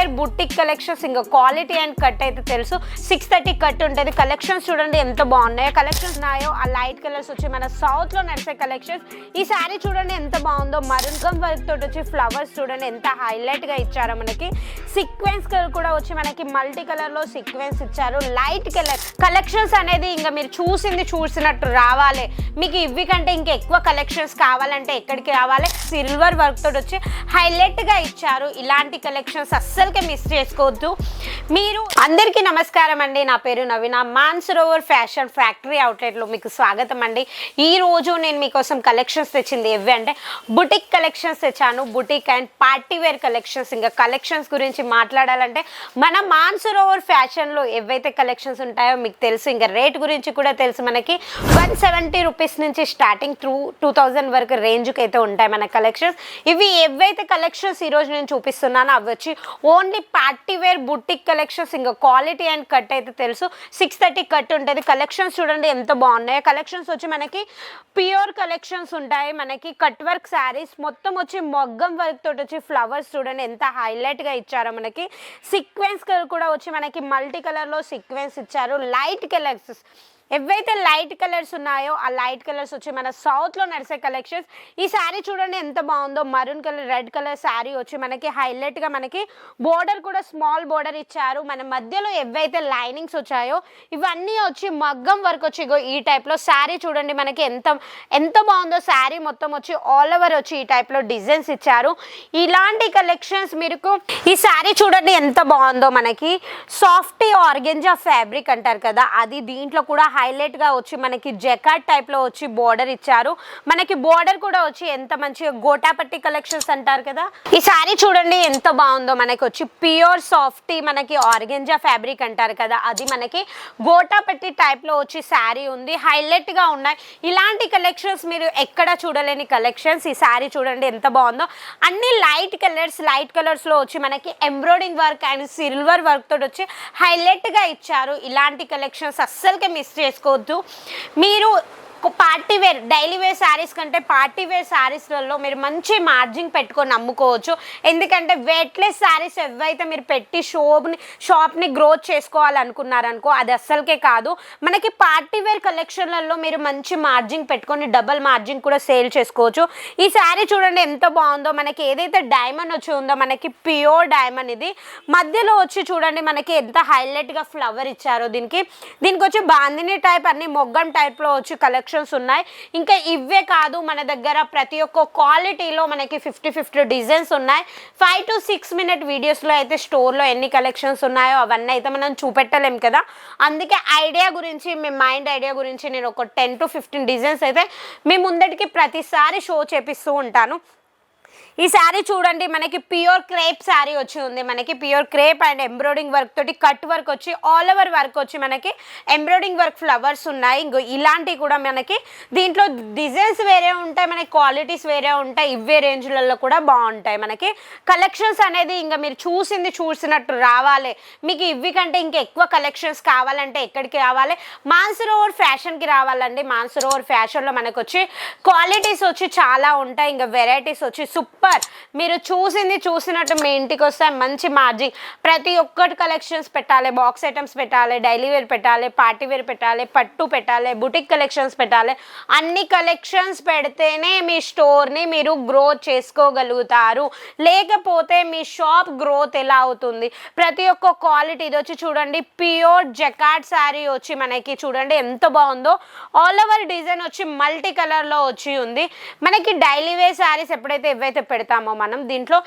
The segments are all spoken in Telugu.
వేర్ బుట్టిక్ కలెక్షన్స్ ఇంకా క్వాలిటీ అండ్ కట్ అయితే తెలుసు. సిక్స్ థర్టీ కట్ ఉంటుంది. కలెక్షన్స్ చూడండి ఎంత బాగున్నాయో. కలెక్షన్స్ ఉన్నాయో ఆ లైట్ కలర్స్ వచ్చి మన సౌత్లో నడిచే కలెక్షన్స్ ఈ శారీ చూడండి ఎంత బాగుందో. మరుగం వర్క్ తోటి వచ్చి ఫ్లవర్స్ చూడండి ఎంత హైలైట్గా ఇచ్చారో మనకి. సీక్వెన్స్ కూడా వచ్చి మనకి మల్టీ కలర్లో సీక్వెన్స్ ఇచ్చారు. లైట్ కలర్ కలెక్షన్స్ అనేది ఇంకా మీరు చూసింది చూసినట్టు రావాలి. మీకు ఇవి కంటే ఇంకా ఎక్కువ కలెక్షన్స్ కావాలంటే ఎక్కడికి రావాలి? సిల్వర్ వర్క్ తోటి వచ్చి హైలైట్గా ఇచ్చారు. ఇలాంటి కలెక్షన్స్ అస్సలు అస్సలకే మిస్ చేసుకోవద్దు. మీరు అందరికీ నమస్కారం అండి. నా పేరు నవీన. మాన్సరోవర్ ఫ్యాషన్ ఫ్యాక్టరీ అవుట్లెట్లో మీకు స్వాగతం అండి. ఈ రోజు నేను మీకోసం కలెక్షన్స్ తెచ్చింది ఇవి అంటే బుటిక్ కలెక్షన్స్ తెచ్చాను. Boutique and party wear collections. ఇంకా కలెక్షన్స్ గురించి మాట్లాడాలంటే మన మాన్సరోవర్ ఫ్యాషన్లో ఏవైతే కలెక్షన్స్ ఉంటాయో మీకు తెలుసు. ఇంకా రేట్ గురించి కూడా తెలుసు మనకి. వన్ సెవెంటీ రూపీస్ నుంచి స్టార్టింగ్ త్రూ టూ థౌజండ్ వరకు రేంజ్కి అయితే ఉంటాయి మన కలెక్షన్స్. ఇవి ఏవైతే కలెక్షన్స్ ఈరోజు నేను చూపిస్తున్నానో అవి వచ్చి only only party wear boutique collections ఇంకా క్వాలిటీ అండ్ కట్ అయితే తెలుసు. సిక్స్ థర్టీ కట్ ఉంటుంది. కలెక్షన్స్ చూడండి ఎంత బాగున్నాయి. కలెక్షన్స్ వచ్చి మనకి ప్యూర్ కలెక్షన్స్ ఉంటాయి. మనకి కట్ వర్క్ శారీస్ మొత్తం వచ్చి మొగ్గం వర్క్ తోటి వచ్చి ఫ్లవర్స్ చూడండి ఎంత హైలైట్గా ఇచ్చారో మనకి. సీక్వెన్స్ కూడా వచ్చి మనకి మల్టీ కలర్లో సీక్వెన్స్ ఇచ్చారు. లైట్ కలర్స్ ఏవైతే లైట్ కలర్స్ ఉన్నాయో ఆ లైట్ కలర్స్ వచ్చి మన సౌత్లో నడిసే కలెక్షన్స్ ఈ శారీ చూడండి ఎంత బాగుందో. Maroon colour red colour sari వచ్చి మనకి హైలైట్గా మనకి బోర్డర్ కూడా స్మాల్ బోర్డర్ ఇచ్చారు. మన మధ్యలో ఏవైతే లైనింగ్స్ వచ్చాయో ఇవన్నీ వచ్చి మగ్గం వర్క్ వచ్చి ఈ ఈ టైప్లో శారీ చూడండి మనకి ఎంత ఎంత బాగుందో. శారీ మొత్తం వచ్చి ఆల్ ఓవర్ వచ్చి ఈ టైప్లో డిజైన్స్ ఇచ్చారు. ఇలాంటి కలెక్షన్స్ మీకు ఈ శారీ చూడండి ఎంత బాగుందో మనకి. సాఫ్ట్ ఆర్గెంజా ఫ్యాబ్రిక్ అంటారు కదా అది దీంట్లో కూడా హైలైట్గా వచ్చి మనకి జెకాట్ టైప్లో వచ్చి బోర్డర్ ఇచ్చారు. మనకి బోర్డర్ కూడా వచ్చి ఎంత మంచిగా గోటాపట్టి కలెక్షన్స్ అంటారు కదా? ఈ శారీ చూడండి ఎంత బాగుందో మనకి వచ్చి ప్యూర్ సాఫ్టీ మనకి ఆర్గెంజా ఫ్యాబ్రిక్ అంటారు కదా. అది మనకి గోటాపట్టి టైప్లో వచ్చి శారీ ఉంది. హైలైట్గా ఉన్నాయి. ఇలాంటి కలెక్షన్స్ మీరు ఎక్కడ చూడలేని కలెక్షన్స్ ఈ శారీ చూడండి ఎంత బాగుందో. అన్ని లైట్ కలర్స్ లైట్ కలర్స్లో వచ్చి మనకి embroidering work and silver work తోటి వచ్చి హైలైట్గా ఇచ్చారు. ఇలాంటి కలెక్షన్స్ అస్సలుకే మిస్ చేసుకోవద్దు. మీరు party wear daily wear saris కంటే పార్టీ వేర్ శారీస్లలో మీరు మంచి మార్జింగ్ పెట్టుకొని అమ్ముకోవచ్చు ఎందుకంటే వెయిట్లెస్ శారీస్ ఏవైతే మీరు పెట్టి షోప్ని షాప్ని గ్రోత్ చేసుకోవాలనుకున్నారనుకో అది అస్సలకే కాదు. మనకి పార్టీ వేర్ కలెక్షన్లలో మీరు మంచి మార్జింగ్ పెట్టుకొని డబల్ మార్జింగ్ కూడా సేల్ చేసుకోవచ్చు. ఈ శారీ చూడండి ఎంత బాగుందో. మనకి ఏదైతే డైమండ్ వచ్చి ఉందో మనకి ప్యూర్ డైమండ్ ఇది. మధ్యలో వచ్చి చూడండి మనకి ఎంత హైలైట్గా ఫ్లవర్ ఇచ్చారో దీనికి. దీనికి వచ్చి బాందిని టైప్ అన్ని మొగ్గం టైప్లో వచ్చి కలెక్షన్స్ ఉన్నాయి. ఇంకా ఇవే కాదు మన దగ్గర ప్రతి ఒక్క క్వాలిటీలో మనకి ఫిఫ్టీ ఫిఫ్టీ డిజైన్స్ ఉన్నాయి. ఫైవ్ టు సిక్స్ మినిట్ వీడియోస్లో అయితే స్టోర్లో ఎన్ని కలెక్షన్స్ ఉన్నాయో అవన్నీ అయితే మనం చూపెట్టలేం కదా. అందుకే ఐడియా గురించి మీ మైండ్ ఐడియా గురించి నేను ఒక టెన్ టు ఫిఫ్టీన్ డిజైన్స్ అయితే మీ ముందటికి ప్రతిసారి షో చేపిస్తూ ఉంటాను. ఈ శారీ చూడండి మనకి ప్యూర్ క్రేప్ శారీ వచ్చి ఉంది. మనకి pure crepe and embroiding work తోటి కట్ వర్క్ వచ్చి ఆల్ ఓవర్ వర్క్ వచ్చి మనకి ఎంబ్రాయిడింగ్ వర్క్ ఫ్లవర్స్ ఉన్నాయి. ఇంకో ఇలాంటివి కూడా మనకి దీంట్లో డిజైన్స్ వేరే ఉంటాయి మనకి క్వాలిటీస్ వేరే ఉంటాయి. ఇవే రేంజ్లలో కూడా బాగుంటాయి. మనకి కలెక్షన్స్ అనేది ఇంకా మీరు చూసింది చూసినట్టు రావాలి. మీకు ఇవి కంటే ఇంకా ఎక్కువ కలెక్షన్స్ కావాలంటే ఎక్కడికి రావాలి? మాన్సరోవర్ ఫ్యాషన్కి రావాలండి. మాన్సరోవర్ ఫ్యాషన్లో మనకు వచ్చి క్వాలిటీస్ వచ్చి చాలా ఉంటాయి. ఇంకా వెరైటీస్ వచ్చి సూపర్ మీరు చూసింది చూసినట్టు మీ ఇంటికి వస్తే మంచి మార్జిన్ ప్రతి ఒక్కటి కలెక్షన్స్ పెట్టాలి బాక్స్ ఐటమ్స్ పెట్టాలి డైలీ వేర్ పెట్టాలి పార్టీ వేర్ పెట్టాలి పట్టు పెట్టాలి బుటిక్ కలెక్షన్స్ పెట్టాలి. అన్ని కలెక్షన్స్ పెడితేనే మీ స్టోర్ని మీరు గ్రోత్ చేసుకోగలుగుతారు. లేకపోతే మీ షాప్ గ్రోత్ ఎలా అవుతుంది? ప్రతి ఒక్క క్వాలిటీ ఇది వచ్చి చూడండి ప్యూర్ జకాట్ శారీ వచ్చి మనకి చూడండి ఎంత బాగుందో. ఆల్ ఓవర్ డిజైన్ వచ్చి మల్టీ కలర్లో వచ్చి ఉంది. మనకి డైలీ వేర్ శారీస్ ఎప్పుడైతే ఏవైతే పెడతామో మనం దీంట్లో.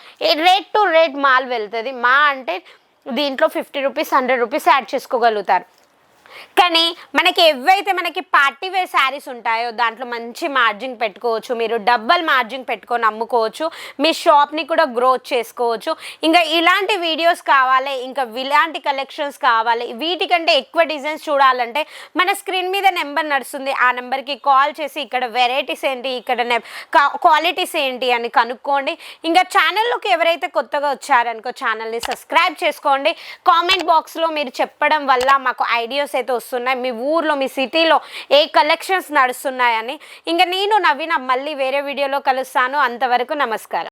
రేట్ టు రేట్ మాల్ వెళ్తుంది. మా అంటే దీంట్లో fifty rupees hundred rupees add చేసుకోగలుగుతారు. కానీ మనకి ఏవైతే మనకి పార్టీ వేర్ శారీస్ ఉంటాయో దాంట్లో మంచి మార్జిన్ పెట్టుకోవచ్చు మీరు డబ్బల్ మార్జిన్ పెట్టుకొని అమ్ముకోవచ్చు మీ షాప్ని కూడా గ్రోత్ చేసుకోవచ్చు. ఇంకా ఇలాంటి వీడియోస్ కావాలి ఇంకా ఇలాంటి కలెక్షన్స్ కావాలి వీటికంటే ఎక్కువ డిజైన్స్ చూడాలంటే మన స్క్రీన్ మీద నెంబర్ నడుస్తుంది. ఆ నెంబర్కి కాల్ చేసి ఇక్కడ వెరైటీస్ ఏంటి ఇక్కడ క్వాలిటీస్ ఏంటి అని కనుక్కోండి. ఇంకా ఛానల్లోకి ఎవరైతే కొత్తగా వచ్చారనుకో ఛానల్ని సబ్స్క్రైబ్ చేసుకోండి. కామెంట్ బాక్స్లో మీరు చెప్పడం వల్ల మాకు ఐడియాస్ అయితే వస్తున్నాయి మీ ఊర్లో మీ సిటీలో ఏ కలెక్షన్స్ నడుస్తున్నాయని ఇంకా నేను నవీన మళ్ళీ వేరే వీడియోలో కలుస్తాను. అంతవరకు నమస్కారం.